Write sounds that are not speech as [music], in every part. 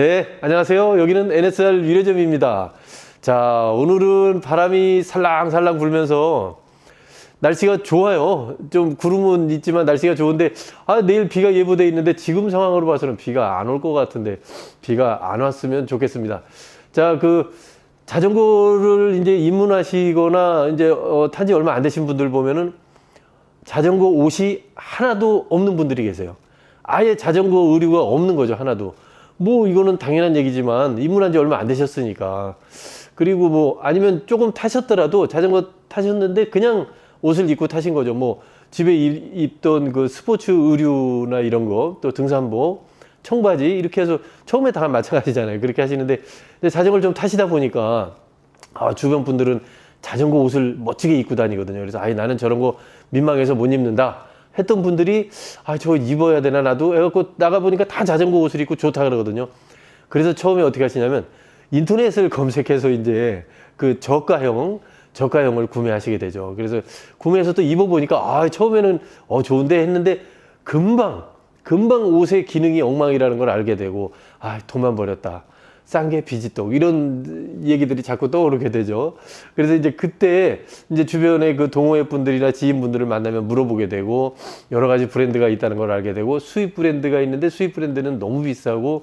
네, 안녕하세요. 여기는 NSR 유래점입니다. 자, 오늘은 바람이 살랑살랑 불면서 날씨가 좋아요. 좀 구름은 있지만 날씨가 좋은데, 아, 내일 비가 예보돼 있는데 지금 상황으로 봐서는 비가 안 올 것 같은데, 비가 안 왔으면 좋겠습니다. 자, 그, 자전거를 이제 입문하시거나 이제 어, 탄지 얼마 안 되신 분들 보면은 자전거 옷이 하나도 없는 분들이 계세요. 아예 자전거 의류가 없는 거죠, 하나도. 뭐 이거는 당연한 얘기지만 입문한 지 얼마 안 되셨으니까. 그리고 뭐 아니면 조금 타셨더라도 자전거 타셨는데 그냥 옷을 입고 타신 거죠. 뭐 집에 입- 입던 그 스포츠 의류나 이런 거, 또 등산복, 청바지 이렇게 해서 처음에 다 마찬가지잖아요. 그렇게 하시는데 자전거를 좀 타시다 보니까 아, 주변 분들은 자전거 옷을 멋지게 입고 다니거든요. 그래서 아이 나는 저런 거 민망해서 못 입는다. 했던 분들이 아, 저거 입어야 되나 나도 해갖고 나가 보니까 다 자전거 옷을 입고 좋다 그러거든요. 그래서 처음에 어떻게 하시냐면 인터넷을 [laughs] 검색해서 이제 그 저가형 저가형을 구매하시게 되죠. 그래서 구매해서 또 입어보니까 아 처음에는 어 좋은데 했는데 금방 금방 옷의 기능이 엉망이라는 걸 알게 되고 아 돈만 버렸다. 싼게 비지떡 이런 얘기들이 자꾸 떠오르게 되죠. 그래서 이제 그때 이제 주변에 그 동호회 분들이나 지인분들을 만나면 물어보게 되고 여러 가지 브랜드가 있다는 걸 알게 되고 수입 브랜드가 있는데 수입 브랜드는 너무 비싸고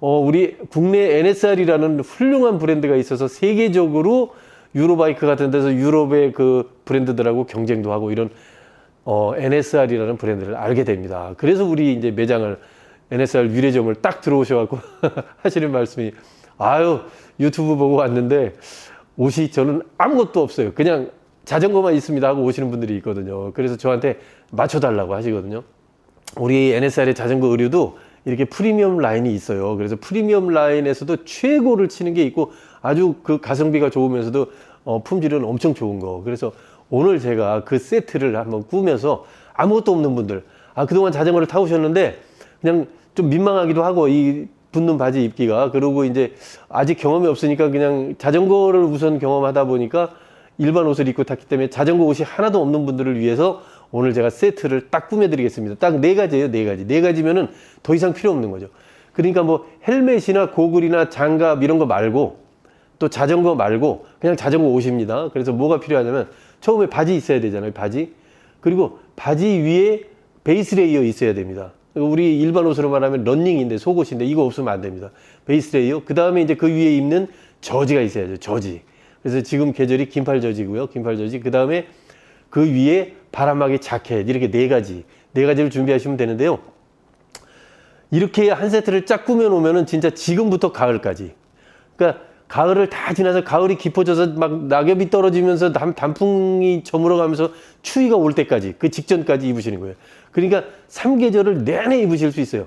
어 우리 국내 NSR이라는 훌륭한 브랜드가 있어서 세계적으로 유로바이크 같은 데서 유럽의 그 브랜드들하고 경쟁도 하고 이런 어, NSR이라는 브랜드를 알게 됩니다. 그래서 우리 이제 매장을 NSR 유래점을 딱 들어오셔갖고 [laughs] 하시는 말씀이 아유 유튜브 보고 왔는데 옷이 저는 아무것도 없어요. 그냥 자전거만 있습니다 하고 오시는 분들이 있거든요. 그래서 저한테 맞춰달라고 하시거든요. 우리 NSR의 자전거 의류도 이렇게 프리미엄 라인이 있어요. 그래서 프리미엄 라인에서도 최고를 치는 게 있고 아주 그 가성비가 좋으면서도 어, 품질은 엄청 좋은 거. 그래서 오늘 제가 그 세트를 한번 꾸며서 아무것도 없는 분들, 아, 그동안 자전거를 타오셨는데 그냥 좀 민망하기도 하고 이 붙는 바지 입기가 그러고 이제 아직 경험이 없으니까 그냥 자전거를 우선 경험하다 보니까 일반 옷을 입고 탔기 때문에 자전거 옷이 하나도 없는 분들을 위해서 오늘 제가 세트를 딱 꾸며드리겠습니다. 딱 네 가지예요, 네 가지. 네 가지면은 더 이상 필요 없는 거죠. 그러니까 뭐 헬멧이나 고글이나 장갑 이런 거 말고 또 자전거 말고 그냥 자전거 옷입니다. 그래서 뭐가 필요하냐면 처음에 바지 있어야 되잖아요, 바지. 그리고 바지 위에 베이스 레이어 있어야 됩니다. 우리 일반 옷으로 말하면 런닝인데 속옷인데 이거 없으면 안 됩니다. 베이스 레이어. 그 다음에 이제 그 위에 입는 저지가 있어야죠, 저지. 그래서 지금 계절이 긴팔 저지고요, 긴팔 저지. 그 다음에 그 위에 바람막이 자켓 이렇게 네 가지, 네 가지를 준비하시면 되는데요. 이렇게 한 세트를 쫙 꾸며 놓으면은 진짜 지금부터 가을까지. 그러니까 가을을 다 지나서 가을이 깊어져서 막 낙엽이 떨어지면서 단, 단풍이 저물어가면서 추위가 올 때까지 그 직전까지 입으시는 거예요. 그러니까 삼계절을 내내 입으실 수 있어요.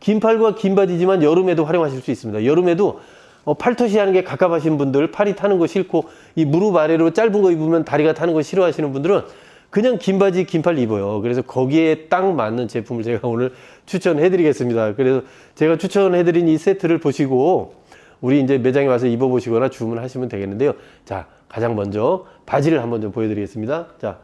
긴 팔과 긴 바지지만 여름에도 활용하실 수 있습니다. 여름에도 어, 팔토시 하는 게 갑갑하신 분들, 팔이 타는 거 싫고 이 무릎 아래로 짧은 거 입으면 다리가 타는 거 싫어하시는 분들은 그냥 긴 바지, 긴팔 입어요. 그래서 거기에 딱 맞는 제품을 제가 오늘 추천해 드리겠습니다. 그래서 제가 추천해 드린 이 세트를 보시고 우리 이제 매장에 와서 입어보시거나 주문하시면 되겠는데요. 자, 가장 먼저 바지를 한번 좀 보여드리겠습니다. 자,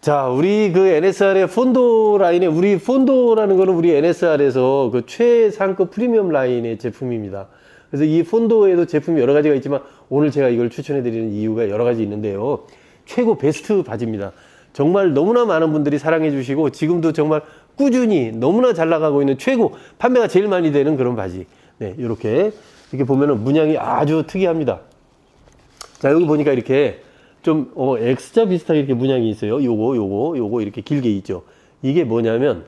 자, 우리 그 NSR의 폰도 라인에 우리 폰도라는 거는 우리 NSR에서 그 최상급 프리미엄 라인의 제품입니다. 그래서 이 폰도에도 제품이 여러 가지가 있지만 오늘 제가 이걸 추천해 드리는 이유가 여러 가지 있는데요. 최고 베스트 바지입니다. 정말 너무나 많은 분들이 사랑해 주시고 지금도 정말 꾸준히 너무나 잘 나가고 있는 최고 판매가 제일 많이 되는 그런 바지. 네, 이렇게 이렇게 보면은 문양이 아주 특이합니다. 자, 여기 보니까 이렇게 좀, 어, X자 비슷하게 이렇게 문양이 있어요. 요거, 요거, 요거 이렇게 길게 있죠. 이게 뭐냐면,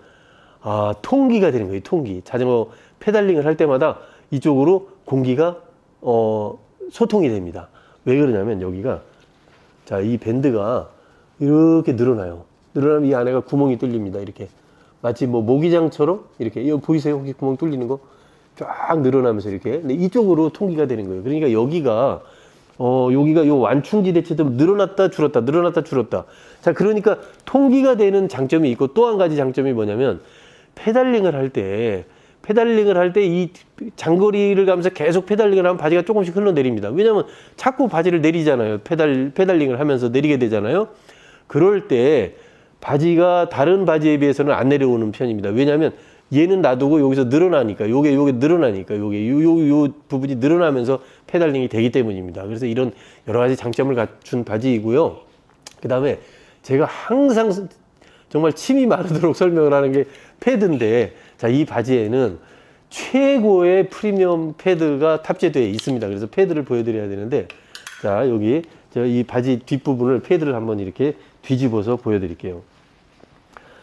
아, 통기가 되는 거예요. 통기. 자전거 페달링을 할 때마다 이쪽으로 공기가, 어, 소통이 됩니다. 왜 그러냐면 여기가, 자, 이 밴드가 이렇게 늘어나요. 늘어나면 이 안에가 구멍이 뚫립니다. 이렇게. 마치 뭐 모기장처럼 이렇게. 이거 보이세요? 혹시 구멍 뚫리는 거? 쫙 늘어나면서 이렇게. 이쪽으로 통기가 되는 거예요. 그러니까 여기가 어, 여기가 요 완충지대처럼 늘어났다 줄었다, 늘어났다 줄었다. 자, 그러니까 통기가 되는 장점이 있고 또 한 가지 장점이 뭐냐면 페달링을 할 때, 페달링을 할 때 이 장거리를 가면서 계속 페달링을 하면 바지가 조금씩 흘러내립니다. 왜냐면 자꾸 바지를 내리잖아요. 페달, 페달링을 하면서 내리게 되잖아요. 그럴 때 바지가 다른 바지에 비해서는 안 내려오는 편입니다. 왜냐하면 얘는 놔두고 여기서 늘어나니까 요게 요게 늘어나니까 요게 요요 요 부분이 늘어나면서 페달링이 되기 때문입니다. 그래서 이런 여러 가지 장점을 갖춘 바지이고요. 그다음에 제가 항상 정말 침이 마르도록 설명을 하는 게 패드인데 자, 이 바지에는 최고의 프리미엄 패드가 탑재되어 있습니다. 그래서 패드를 보여드려야 되는데 자, 여기 제가 이 바지 뒷부분을 패드를 한번 이렇게 뒤집어서 보여드릴게요.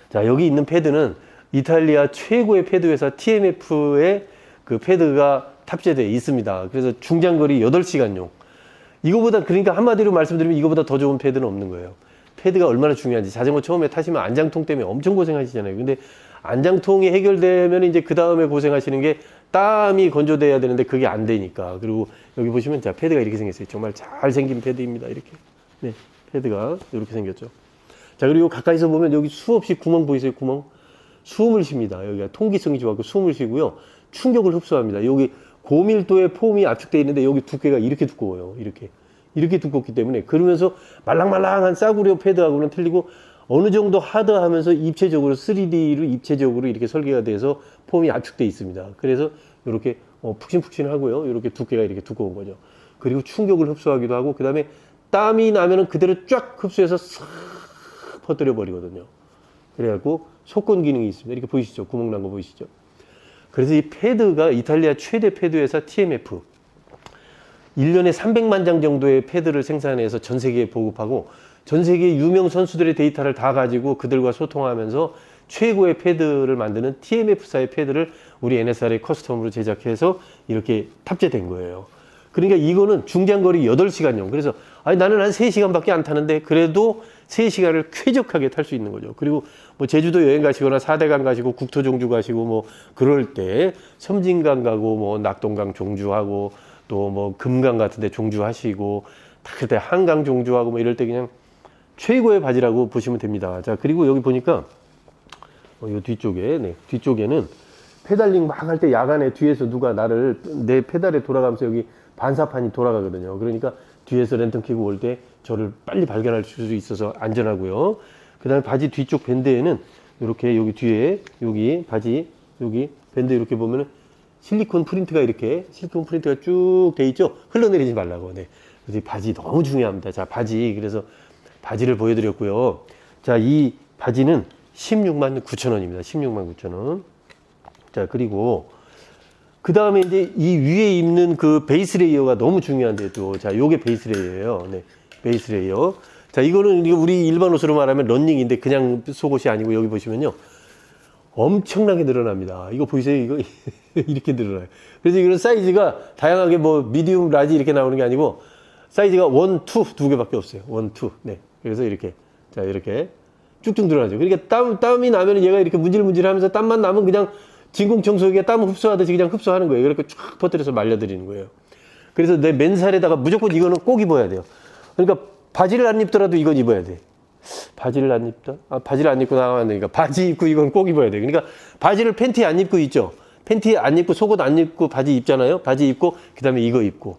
자, 여기 있는 패드는 이탈리아 최고의 패드 회사 TMF의 그 패드가 탑재되어 있습니다. 그래서 중장거리 8시간용. 이거보다 그러니까 한마디로 말씀드리면 이거보다 더 좋은 패드는 없는 거예요. 패드가 얼마나 중요한지 자전거 처음에 타시면 안장통 때문에 엄청 고생하시잖아요. 근데 안장통이 해결되면 이제 그 다음에 고생하시는 게 땀이 건조돼야 되는데 그게 안 되니까. 그리고 여기 보시면 자 패드가 이렇게 생겼어요. 정말 잘 생긴 패드입니다. 이렇게. 네, 패드가 이렇게 생겼죠. 자 그리고 가까이서 보면 여기 수없이 구멍 보이세요? 구멍. 숨을 쉽니다. 여기가 통기성이 좋았고 숨을 쉬고요. 충격을 흡수합니다. 여기 고밀도의 폼이 압축되어 있는데 여기 두께가 이렇게 두꺼워요. 이렇게. 이렇게 두껍기 때문에 그러면서 말랑말랑한 싸구려 패드하고는 틀리고 어느 정도 하드하면서 입체적으로 3D로 입체적으로 이렇게 설계가 돼서 폼이 압축돼 있습니다. 그래서 이렇게 어, 푹신푹신하고요. 이렇게 두께가 이렇게 두꺼운 거죠. 그리고 충격을 흡수하기도 하고 그 다음에 땀이 나면은 그대로 쫙 흡수해서 싹 퍼뜨려 버리거든요. 그래갖고 속건 기능이 있습니다. 이렇게 보이시죠? 구멍 난 거 보이시죠? 그래서 이 패드가 이탈리아 최대 패드 회사 TMF 1년에 300만 장 정도의 패드를 생산해서 전 세계에 보급하고 전 세계 유명 선수들의 데이터를 다 가지고 그들과 소통하면서 최고의 패드를 만드는 TMF사의 패드를 우리 NSR의 커스텀으로 제작해서 이렇게 탑재된 거예요. 그러니까 이거는 중장거리 8시간용. 그래서 아니 나는 한 3시간밖에 안 타는데 그래도 3시간을 쾌적하게 탈 수 있는 거죠. 그리고 뭐 제주도 여행 가시거나 사대강 가시고 국토 종주 가시고 뭐 그럴 때 섬진강 가고 뭐 낙동강 종주하고 또 뭐 금강 같은 데 종주하시고 다 그때 한강 종주하고 뭐 이럴 때 그냥 최고의 바지라고 보시면 됩니다. 자, 그리고 여기 보니까 어, 요 뒤쪽에 네, 뒤쪽에는 페달링 막 할 때 야간에 뒤에서 누가 나를 내 페달에 돌아가면서 여기 반사판이 돌아가거든요. 그러니까 뒤에서 랜턴 켜고 올 때 저를 빨리 발견할 수 있어서 안전하고요. 그 다음에 바지 뒤쪽 밴드에는 이렇게 여기 뒤에 여기 바지 여기 밴드 이렇게 보면은 실리콘 프린트가 이렇게 실리콘 프린트가 쭉 돼 있죠. 흘러내리지 말라고. 네. 그래서 이 바지 너무 중요합니다. 자, 바지 그래서 바지를 보여드렸고요. 자, 이 바지는 16만 9천 원입니다. 16만 9천 원. 자, 그리고 그 다음에 이제 이 위에 입는 그 베이스 레이어가 너무 중요한데 또, 자, 요게 베이스 레이어예요. 네, 베이스 레이어. 자, 이거는 이거 우리 일반 옷으로 말하면 런닝인데 그냥 속옷이 아니고 여기 보시면요. 엄청나게 늘어납니다. 이거 보이세요? 이거 [laughs] 이렇게 늘어나요. 그래서 이거는 사이즈가 다양하게 뭐 미디움, 라지 이렇게 나오는 게 아니고 사이즈가 원, 투 두 개밖에 없어요. 원, 투. 네. 그래서 이렇게 자 이렇게 쭉쭉 늘어나죠. 그러니까 땀 땀이 나면 얘가 이렇게 문질문질하면서 땀만 나면 그냥 진공 청소기가 땀 흡수하듯이 그냥 흡수하는 거예요. 이렇게 쫙 퍼뜨려서 말려드리는 거예요. 그래서 내 맨살에다가 무조건 이거는 꼭 입어야 돼요. 그러니까 바지를 안 입더라도 이건 입어야 돼. 바지를 안 입다? 아, 바지를 안 입고 나가니까 바지 입고 이건 꼭 입어야 돼. 그러니까 바지를 팬티 안 입고 있죠. 팬티 안 입고 속옷 안 입고 바지 입잖아요. 바지 입고 그다음에 이거 입고.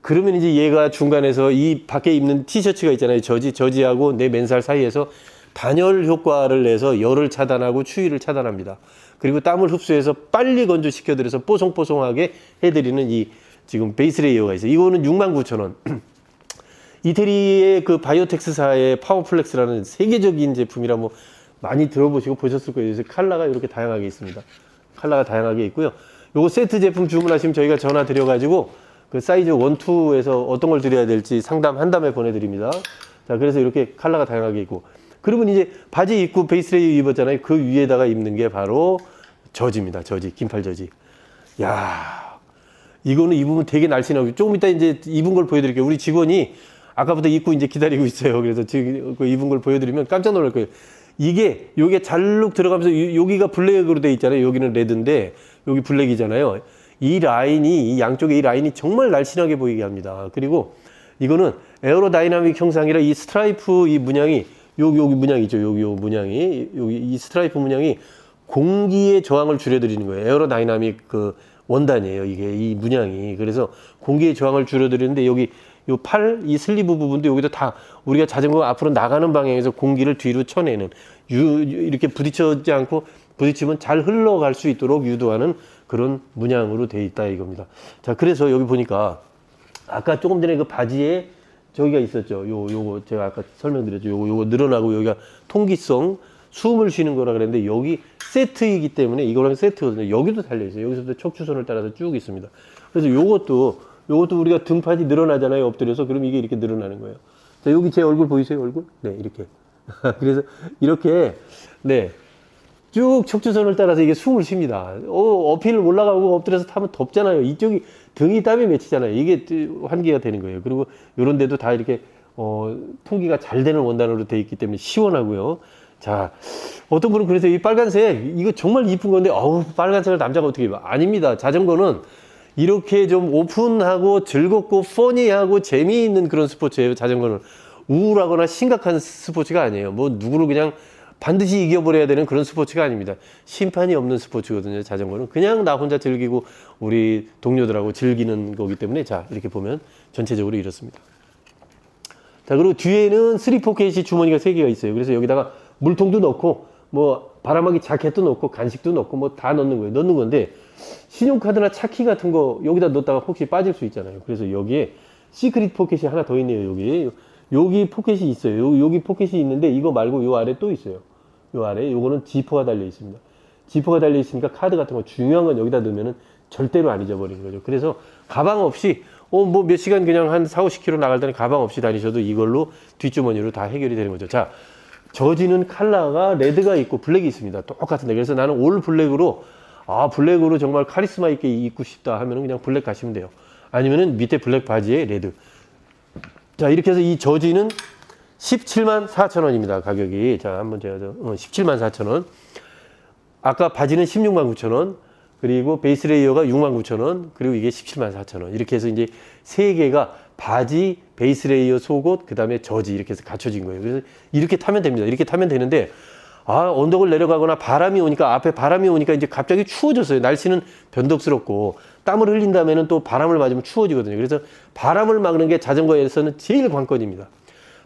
그러면 이제 얘가 중간에서 이 밖에 입는 티셔츠가 있잖아요. 저지, 저지하고 내 맨살 사이에서 단열 효과를 내서 열을 차단하고 추위를 차단합니다. 그리고 땀을 흡수해서 빨리 건조시켜드려서 뽀송뽀송하게 해드리는 이 지금 베이스 레이어가 있어요. 이거는 69,000원. [clears throat] 이태리의 그 바이오텍스사의 파워플렉스라는 세계적인 제품이라 뭐 많이 들어보시고 보셨을 거예요. 그래서 칼라가 이렇게 다양하게 있습니다. 칼라가 다양하게 있고요. 요거 세트 제품 주문하시면 저희가 전화 드려가지고 그 사이즈 1, 2에서 어떤 걸 드려야 될지 상담한 다음에 보내드립니다. 자, 그래서 이렇게 칼라가 다양하게 있고. 그러면 이제 바지 입고 베이스레이 입었잖아요. 그 위에다가 입는 게 바로 저지입니다. 저지. 긴팔 저지. 야 이거는 입으면 되게 날씬하고 조금 이따 이제 입은 걸 보여드릴게요. 우리 직원이 아까부터 입고 이제 기다리고 있어요. 그래서 지금 그 입은 걸 보여드리면 깜짝 놀랄 거예요. 이게 요게 잘룩 들어가면서 요- 여기가 블랙으로 돼 있잖아요. 여기는 레드인데 여기 블랙이잖아요. 이 라인이 이 양쪽에 이 라인이 정말 날씬하게 보이게 합니다. 그리고 이거는 에어로다이나믹 형상이라 이 스트라이프 이 문양이 여기 여기 문양 있죠. 여기 요 문양이 여기 이 스트라이프 문양이 공기의 저항을 줄여드리는 거예요. 에어로다이나믹 그 원단이에요. 이게 이 문양이 그래서 공기의 저항을 줄여드리는데 여기 요 팔 이 슬리브 부분도 여기도 다 우리가 자전거 앞으로 나가는 방향에서 공기를 뒤로 쳐내는 유, 유- 이렇게 부딪혀지 않고 부딪히면 잘 흘러갈 수 있도록 유도하는 그런 문양으로 돼 있다 이겁니다. 자, 그래서 여기 보니까 아까 조금 전에 그 바지에 저기가 있었죠. 요, 요거 제가 아까 설명드렸죠. 요거, 요거 늘어나고 여기가 통기성 숨을 쉬는 거라 그랬는데 여기 세트이기 때문에 이거랑 세트거든요. 여기도 달려 있어요. 여기서부터 척추선을 따라서 쭉 있습니다. 그래서 요것도 요것도 우리가 등판이 늘어나잖아요. 엎드려서 그럼 이게 이렇게 늘어나는 거예요. 자, 여기 제 얼굴 보이세요? 얼굴? 네, 이렇게. [laughs] 그래서 이렇게 네. 쭉 척추선을 따라서 이게 숨을 쉽니다. 어, 어필을 올라가고 엎드려서 타면 덥잖아요. 이쪽이 등이 땀이 맺히잖아요. 이게 환기가 되는 거예요. 그리고 이런 데도 다 이렇게 어, 통기가 잘 되는 원단으로 되어 있기 때문에 시원하고요. 자, 어떤 분은 그래서 이 빨간색 이거 정말 이쁜 건데 어우, 빨간색을 남자가 어떻게 입어? 아닙니다. 자전거는 이렇게 좀 오픈하고 즐겁고 퍼니하고 재미있는 그런 스포츠예요. 자전거는 우울하거나 심각한 스포츠가 아니에요. 뭐 누구를 그냥 반드시 이겨버려야 되는 그런 스포츠가 아닙니다. 심판이 없는 스포츠거든요. 자전거는 그냥 나 혼자 즐기고 우리 동료들하고 즐기는 거기 때문에 자 이렇게 보면 전체적으로 이렇습니다. 자 그리고 뒤에는 3, 4케이시 주머니가 3개가 있어요. 그래서 여기다가 물통도 넣고 뭐 바람막이 자켓도 넣고 간식도 넣고 뭐 다 넣는 거예요. 넣는 건데 신용카드나 차키 같은 거 여기다 넣었다가 혹시 빠질 수 있잖아요. 그래서 여기에 시크릿 포켓이 하나 더 있네요. 여기 여기 포켓이 있어요. 여기, 포켓이 있는데 이거 말고 요 아래 또 있어요. 요 아래 요거는 지퍼가 달려 있습니다. 지퍼가 달려 있으니까 카드 같은 거 중요한 건 여기다 넣으면은 절대로 안 잊어버리는 거죠. 그래서 가방 없이 어 뭐 몇 시간 그냥 한 4, 50km 나갈 때는 가방 없이 다니셔도 이걸로 뒷주머니로 다 해결이 되는 거죠. 자, 저지는 컬러가 레드가 있고 블랙이 있습니다. 똑같은데 그래서 나는 올 블랙으로 아 블랙으로 정말 카리스마 있게 입고 싶다 하면은 그냥 블랙 가시면 돼요. 아니면은 밑에 블랙 바지에 레드. 자 이렇게 해서 이 저지는 17만 4천 원입니다. 가격이 자 한번 제가 저, 어, 17만 4천 원. 아까 바지는 16만 9천 원. 그리고 베이스 레이어가 6만 9천 원. 그리고 이게 17만 4천 원. 이렇게 해서 이제 세 개가 바지, 베이스 레이어 속옷, 그 다음에 저지 이렇게 해서 갖춰진 거예요. 그래서 이렇게 타면 됩니다. 이렇게 타면 되는데 아 언덕을 내려가거나 바람이 오니까 앞에 바람이 오니까 이제 갑자기 추워졌어요. 날씨는 변덕스럽고 땀을 흘린 다음에는 또 바람을 맞으면 추워지거든요. 그래서 바람을 막는 게 자전거에서는 제일 관건입니다.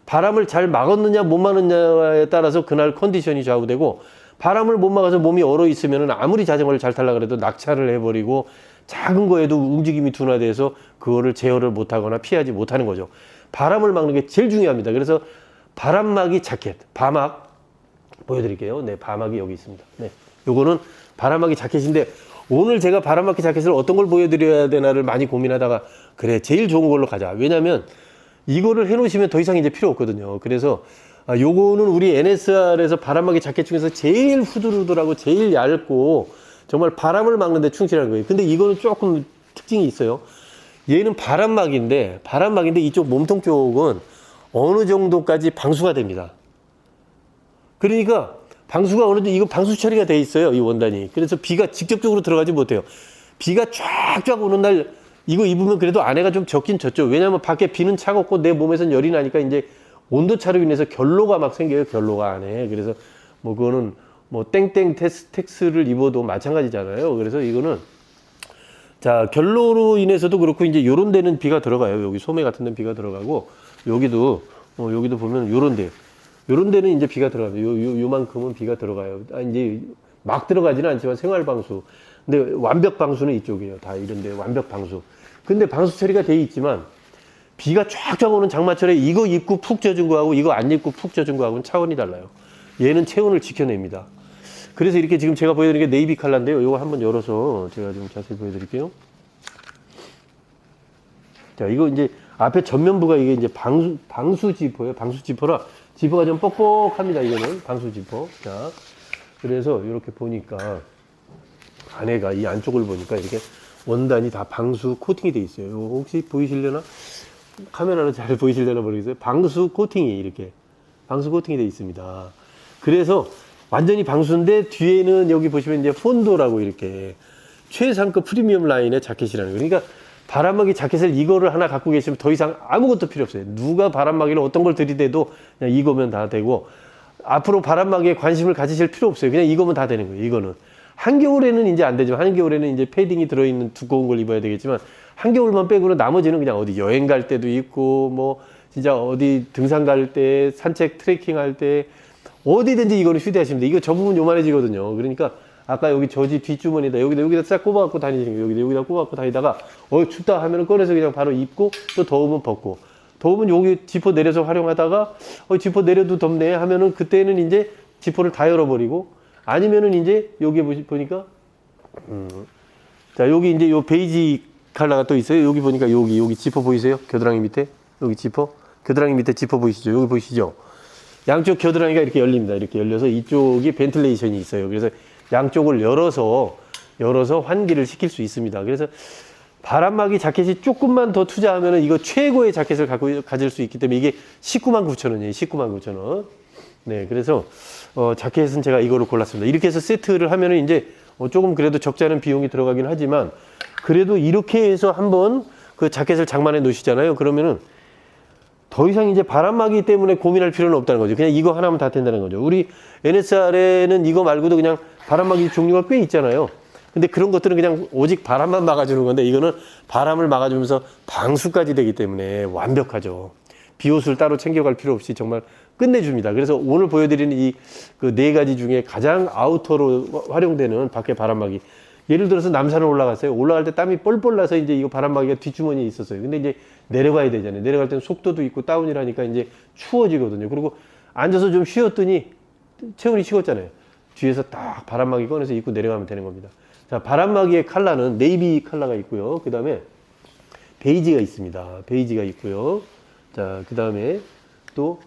바람을 잘 막았느냐 못 막느냐에 따라서 그날 컨디션이 좌우되고 바람을 못 막아서 몸이 얼어 있으면 아무리 자전거를 잘 타려 그래도 낙차를 해버리고 작은 거에도 움직임이 둔화돼서 그거를 제어를 못하거나 피하지 못하는 거죠. 바람을 막는 게 제일 중요합니다. 그래서 바람막이 자켓, 바막 보여드릴게요. 네, 바막이 여기 있습니다. 네, 요거는 바람막이 자켓인데 오늘 제가 바람막이 자켓을 어떤 걸 보여드려야 되나를 많이 고민하다가 그래 제일 좋은 걸로 가자. 왜냐하면 이거를 해놓으시면 더 이상 이제 필요 없거든요. 그래서 아, 요거는 우리 NSR에서 바람막이 자켓 중에서 제일 후들후들하고 제일 얇고 정말 바람을 막는데 충실한 거예요. 근데 이거는 조금 특징이 있어요. 얘는 바람막인데 바람막인데 이쪽 몸통 쪽은 어느 정도까지 방수가 됩니다. 그러니까 방수가 어느 정도 이거 방수 처리가 돼 있어요 이 원단이. 그래서 비가 직접적으로 들어가지 못해요. 비가 쫙쫙 오는 날 이거 입으면 그래도 안에가 좀 적긴 졌죠. 왜냐하면 밖에 비는 차갑고 내 몸에선 열이 나니까 이제 온도 차로 인해서 결로가 막 생겨요. 결로가 안에. 그래서 뭐 그거는 뭐 땡땡 텍스, 텍스를 입어도 마찬가지잖아요. 그래서 이거는 자 결로로 인해서도 그렇고 이제 요런 데는 비가 들어가요. 여기 소매 같은 데는 비가 들어가고 여기도 어, 여기도 보면 요런 데 요런 데는 이제 비가 들어가요. 요, 요 요 만큼은 비가 들어가요. 아, 이제 막 들어가지는 않지만 생활 방수. 근데 완벽 방수는 이쪽이에요. 다 이런데 완벽 방수. 근데 방수 처리가 돼 있지만 비가 쫙쫙 오는 장마철에 이거 입고 푹 젖은 거하고 이거 안 입고 푹 젖은 거하고는 차원이 달라요. 얘는 체온을 지켜냅니다. 그래서 이렇게 지금 제가 보여드리는 게 네이비 칼라인데요. 이거 한번 열어서 제가 좀 자세히 보여드릴게요. 자, 이거 이제 앞에 전면부가 이게 이제 방수, 방수 지퍼예요. 방수 지퍼라 지퍼가 좀 뻑뻑합니다. 이거는 방수 지퍼. 자, 그래서 이렇게 보니까 안에가 이 안쪽을 보니까 이렇게 원단이 다 방수 코팅이 돼 있어요. 혹시 보이실려나? 카메라로 잘 [laughs] 보이실려나 모르겠어요. 방수 코팅이 이렇게 방수 코팅이 돼 있습니다. 그래서 완전히 방수인데 뒤에는 여기 보시면 이제 폰도라고 이렇게 최상급 프리미엄 라인의 자켓이라는 거예요. 그러니까 바람막이 자켓을 이거를 하나 갖고 계시면 더 이상 아무것도 필요 없어요. 누가 바람막이를 어떤 걸 들이대도 그냥 이거면 다 되고 앞으로 바람막이에 관심을 가지실 필요 없어요. 그냥 이거면 다 되는 거예요. 이거는 한겨울에는 이제 안 되지만 한겨울에는 이제 패딩이 들어있는 두꺼운 걸 입어야 되겠지만 한겨울만 빼고는 나머지는 그냥 어디 여행 갈 때도 있고 뭐 진짜 어디 등산 갈 때 산책 트레킹 할 때 어디든지 이거는 휴대하시면 돼. 이거 저 부분 요만해지거든요. 그러니까 아까 여기 저지 뒷주머니다 여기다 여기다 싹 꼽아갖고 거예요. 여기다 여기다 꼽아갖고 다니다가 어 춥다 하면은 꺼내서 그냥 바로 입고 또 더우면 벗고 더우면 여기 지퍼 내려서 활용하다가 어 지퍼 내려도 덥네 하면은 그때는 이제 지퍼를 다 열어버리고 아니면은 이제 여기 보니까 음, 자 여기 이제 요 베이지 컬러가 또 있어요. 여기 보니까 여기 여기 지퍼 보이세요? 겨드랑이 밑에 여기 지퍼 겨드랑이 밑에 지퍼 보이시죠? 여기 보이시죠? 양쪽 겨드랑이가 이렇게 열립니다. 이렇게 열려서 이쪽이 벤틀레이션이 있어요. 그래서 양쪽을 열어서 열어서 환기를 시킬 수 있습니다. 그래서 바람막이 자켓이 조금만 더 투자하면 이거 최고의 자켓을 갖고 가질 수 있기 때문에 이게 19만 9천 원이에요. 19만 9천 원. 네, 그래서 어, 자켓은 제가 이거를 골랐습니다. 이렇게 해서 세트를 하면은 이제 어, 조금 그래도 적지 않은 비용이 들어가긴 하지만 그래도 이렇게 해서 한번 그 자켓을 장만해 놓으시잖아요. 그러면은 더 이상 이제 바람막이 때문에 고민할 필요는 없다는 거죠. 그냥 이거 하나면 다 된다는 거죠. 우리 NSR에는 이거 말고도 그냥 바람막이 종류가 꽤 있잖아요. 근데 그런 것들은 그냥 오직 바람만 막아주는 건데 이거는 바람을 막아주면서 방수까지 되기 때문에 완벽하죠. 비옷을 따로 챙겨갈 필요 없이 정말 끝내줍니다. 그래서 오늘 보여드리는 이 그 네 가지 중에 가장 아우터로 활용되는 밖에 바람막이. 예를 들어서 남산을 올라갔어요. 올라갈 때 땀이 뻘뻘 나서 이제 이거 바람막이가 뒷주머니에 있었어요. 근데 이제 내려가야 되잖아요. 내려갈 때는 속도도 있고 다운이라니까 이제 추워지거든요. 그리고 앉아서 좀 쉬었더니 체온이 식었잖아요. 뒤에서 딱 바람막이 꺼내서 입고 내려가면 되는 겁니다. 자, 바람막이의 컬러는 네이비 컬러가 있고요. 그 다음에 베이지가 있습니다. 베이지가 있고요. 자, 그 다음에 또,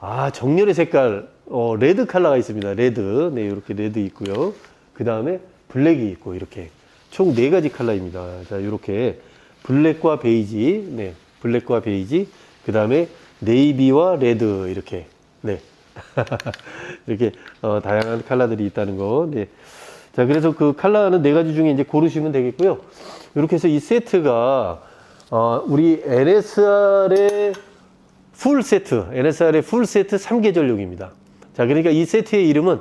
아, 정렬의 색깔, 어, 레드 컬러가 있습니다. 레드. 네, 이렇게 레드 있고요. 그 다음에 블랙이 있고, 이렇게. 총 네 가지 컬러입니다. 자, 이렇게 블랙과 베이지, 네, 블랙과 베이지, 그 다음에 네이비와 레드, 이렇게. 네. [laughs] 이렇게, 어, 다양한 컬러들이 있다는 거. 네. 자, 그래서 그 컬러는 네 가지 중에 이제 고르시면 되겠고요. 이렇게 해서 이 세트가, 어, 우리 NSR의 풀 세트, NSR의 풀 세트 3계절용입니다. 자, 그러니까 이 세트의 이름은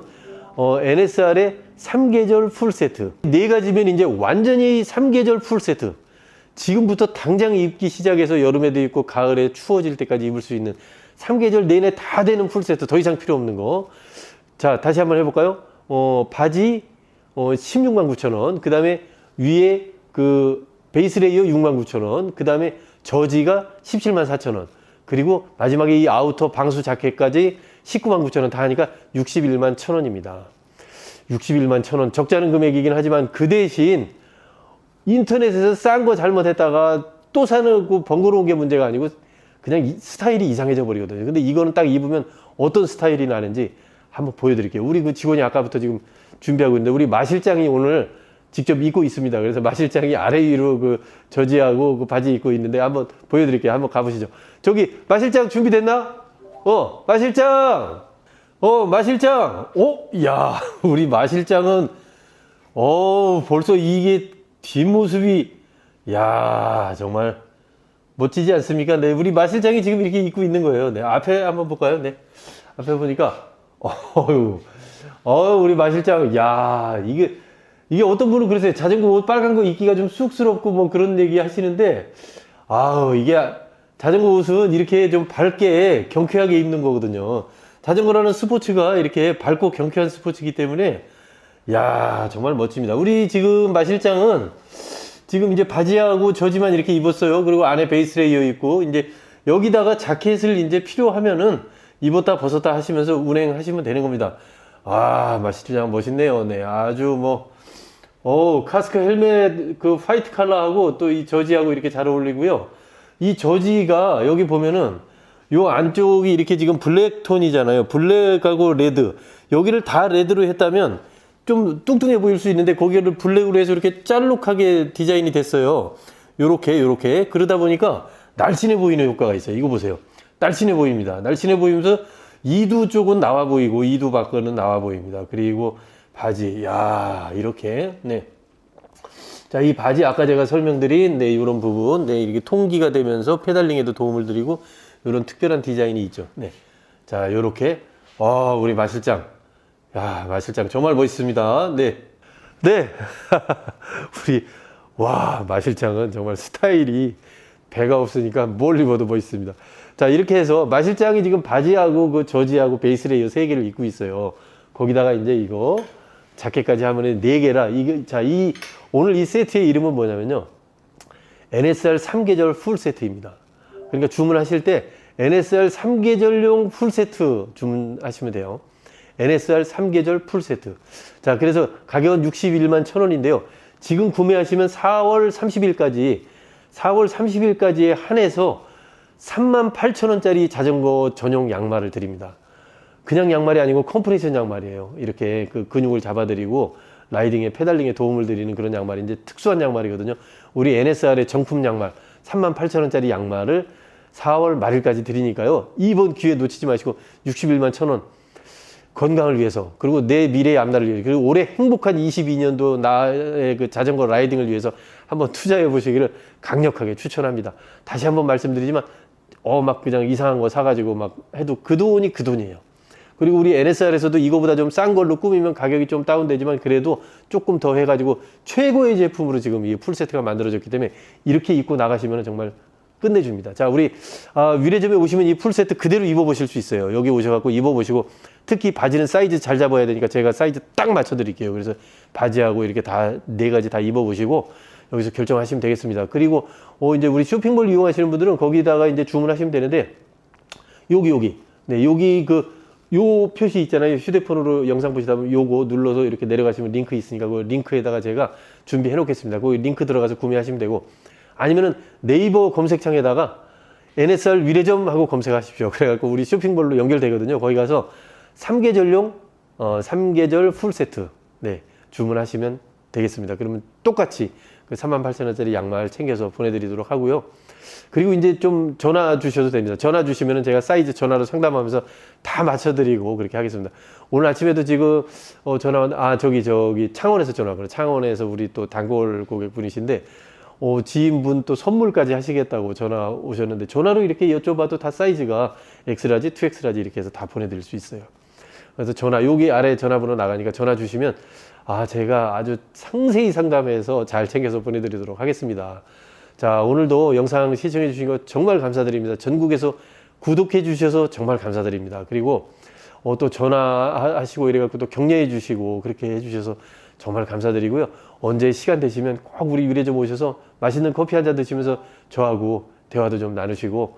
어, NSR의 3계절 풀 세트. 네 가지면 이제 완전히 3계절 풀 세트. 지금부터 당장 입기 시작해서 여름에도 입고 가을에 추워질 때까지 입을 수 있는 3계절 내내 다 되는 풀 세트. 더 이상 필요 없는 거. 자, 다시 한번 해볼까요? 어, 바지 어, 16만 9천 원. 그 다음에 위에 그 베이스 레이어 6만 9천 원. 그 다음에 저지가 17만 4천 원. 그리고 마지막에 이 아우터 방수 자켓까지 19만 9천 원 다 하니까 61만 1천 원입니다. 61만 1천 원. 적지 않은 금액이긴 하지만 그 대신 인터넷에서 싼 거 잘못했다가 또 사는 그 번거로운 게 문제가 아니고 그냥 이- 스타일이 이상해져 버리거든요. 근데 이거는 딱 입으면 어떤 스타일이 나는지 한번 보여드릴게요. 우리 그 직원이 아까부터 지금 준비하고 있는데 우리 마실장이 오늘 직접 입고 있습니다. 그래서 마실장이 아래 위로 그 저지하고 그 바지 입고 있는데 한번 보여드릴게요. 한번 가보시죠. 저기 마실장 준비됐나? 어, 마실장. 어, 마실장. 어, 야, [laughs] 우리 마실장은 어, 벌써 이게 뒷모습이 야, 정말 멋지지 않습니까? 네, 우리 마실장이 지금 이렇게 입고 있는 거예요. 네, 앞에 한번 볼까요? 네, 앞에 보니까 어유, 어, 우리 마실장, 야, 이게 이게 어떤 분은 그러세요. 자전거 옷 빨간 거 입기가 좀 쑥스럽고 뭐 그런 얘기 하시는데, 아우 이게 자전거 옷은 이렇게 좀 밝게 경쾌하게 입는 거거든요. 자전거라는 스포츠가 이렇게 밝고 경쾌한 스포츠이기 때문에, 야 정말 멋집니다. 우리 지금 마실장은 지금 이제 바지하고 저지만 이렇게 입었어요. 그리고 안에 베이스 레이어 있고 이제 여기다가 자켓을 이제 필요하면은 입었다 벗었다 하시면서 운행하시면 되는 겁니다. 아, 마실장 멋있네요. 네, 아주 뭐, 어, 카스크 헬멧 그 화이트 컬러하고 또 이 저지하고 이렇게 잘 어울리고요. 이 저지가 여기 보면은 요 안쪽이 이렇게 지금 블랙 톤이잖아요. 블랙하고 레드. 여기를 다 레드로 했다면 좀 뚱뚱해 보일 수 있는데 거기를 블랙으로 해서 이렇게 짤록하게 디자인이 됐어요. 요렇게 요렇게 그러다 보니까 날씬해 보이는 효과가 있어요. 이거 보세요. 날씬해 보입니다. 날씬해 보이면서 이두 쪽은 나와 보이고 이두 밖은 나와 보입니다. 그리고 바지 야 이렇게 네. 자, 이 바지 아까 제가 설명드린 네, 이런 부분, 네, 이렇게 통기가 되면서 페달링에도 도움을 드리고 이런 특별한 디자인이 있죠. 네. 자, 요렇게 어, 우리 마실장. 야, 마실장 정말 멋있습니다. 네. 네. [laughs] 우리 와, 마실장은 정말 스타일이 배가 없으니까 뭘 입어도 멋있습니다. 자, 이렇게 해서 마실장이 지금 바지하고 그 저지하고 베이스 레이어 세 개를 입고 있어요. 거기다가 이제 이거 자켓까지 하면 네 개라. 이게 자, 이 오늘 이 세트의 이름은 뭐냐면요. NSR 3계절 풀 세트입니다. 그러니까 주문하실 때 NSR 3계절용 풀 세트 주문하시면 돼요. NSR 3계절 풀 세트. 자, 그래서 가격은 61만 1,000원인데요. 지금 구매하시면 4월 30일까지 4월 30일까지에 한해서 3만 8천원짜리 자전거 전용 양말을 드립니다. 그냥 양말이 아니고 컴프레션 양말이에요. 이렇게 그 근육을 잡아드리고 라이딩에 페달링에 도움을 드리는 그런 양말인데 특수한 양말이거든요. 우리 NSR의 정품 양말 3만 8천원짜리 양말을 4월 말일까지 드리니까요. 이번 기회 놓치지 마시고 61만 1천원 건강을 위해서 그리고 내 미래의 앞날을 위해 그리고 올해 행복한 22년도 나의 그 자전거 라이딩을 위해서 한번 투자해 보시기를 강력하게 추천합니다. 다시 한번 말씀드리지만 어 막 그냥 이상한 거 사가지고 막 해도 그 돈이 그 돈이에요. 그리고 우리 NSR에서도 이거보다 좀 싼 걸로 꾸미면 가격이 좀 다운되지만 그래도 조금 더 해가지고 최고의 제품으로 지금 이 풀세트가 만들어졌기 때문에 이렇게 입고 나가시면 정말 끝내줍니다. 자, 우리 아, 위례점에 오시면 이 풀세트 그대로 입어보실 수 있어요. 여기 오셔갖고 입어보시고 특히 바지는 사이즈 잘 잡아야 되니까 제가 사이즈 딱 맞춰드릴게요. 그래서 바지하고 이렇게 다 네 가지 다 입어보시고 여기서 결정하시면 되겠습니다. 그리고 어, 이제 우리 쇼핑몰 이용하시는 분들은 거기다가 이제 주문하시면 되는데 여기 여기 네 여기 그 요 표시 있잖아요 휴대폰으로 영상 보시다 보면 요거 눌러서 이렇게 내려가시면 링크 있으니까 그 링크에다가 제가 준비해 놓겠습니다 그 링크 들어가서 구매하시면 되고 아니면은 네이버 검색창에다가 NSR 위례점 하고 검색하십시오 [laughs] 그래갖고 우리 쇼핑몰로 연결되거든요 거기 가서 3계절용 어 3계절 풀 세트 네 주문하시면 되겠습니다 그러면 똑같이 그 38,000원짜리 양말 챙겨서 보내드리도록 하고요 그리고 이제 좀 전화 주셔도 됩니다. 전화 주시면은 제가 사이즈 전화로 상담하면서 다 맞춰드리고 그렇게 하겠습니다. 오늘 아침에도 지금 어 전화 왔- 아 저기 저기 창원에서 전화 왔거든요. 창원에서 우리 또 단골 고객분이신데 어 지인분 또 선물까지 하시겠다고 전화 오셨는데 전화로 이렇게 여쭤봐도 다 사이즈가 엑스라지, 2엑스라지 이렇게 해서 다 보내드릴 수 있어요. 그래서 전화 여기 아래 전화번호 나가니까 전화 주시면 아 제가 아주 상세히 상담해서 잘 챙겨서 보내드리도록 하겠습니다. 자 오늘도 영상 시청해 주신 거 정말 감사드립니다. 전국에서 구독해 주셔서 정말 감사드립니다. 그리고 어, 또 전화하시고 이래갖고 또 격려해 주시고 그렇게 해 주셔서 정말 감사드리고요. 언제 시간 되시면 꼭 우리 유래점 오셔서 맛있는 커피 한 잔 드시면서 저하고 대화도 좀 나누시고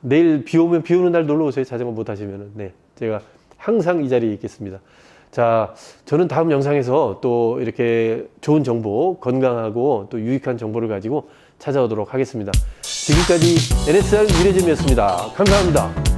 내일 비 오면 비 오는 날 놀러 오세요. 자전거 못 하시면은 네 제가 항상 이 자리에 있겠습니다. 자, 저는 다음 영상에서 또 이렇게 좋은 정보, 건강하고 또 유익한 정보를 가지고 찾아오도록 하겠습니다. 지금까지 NSR 유래점이었습니다. 감사합니다.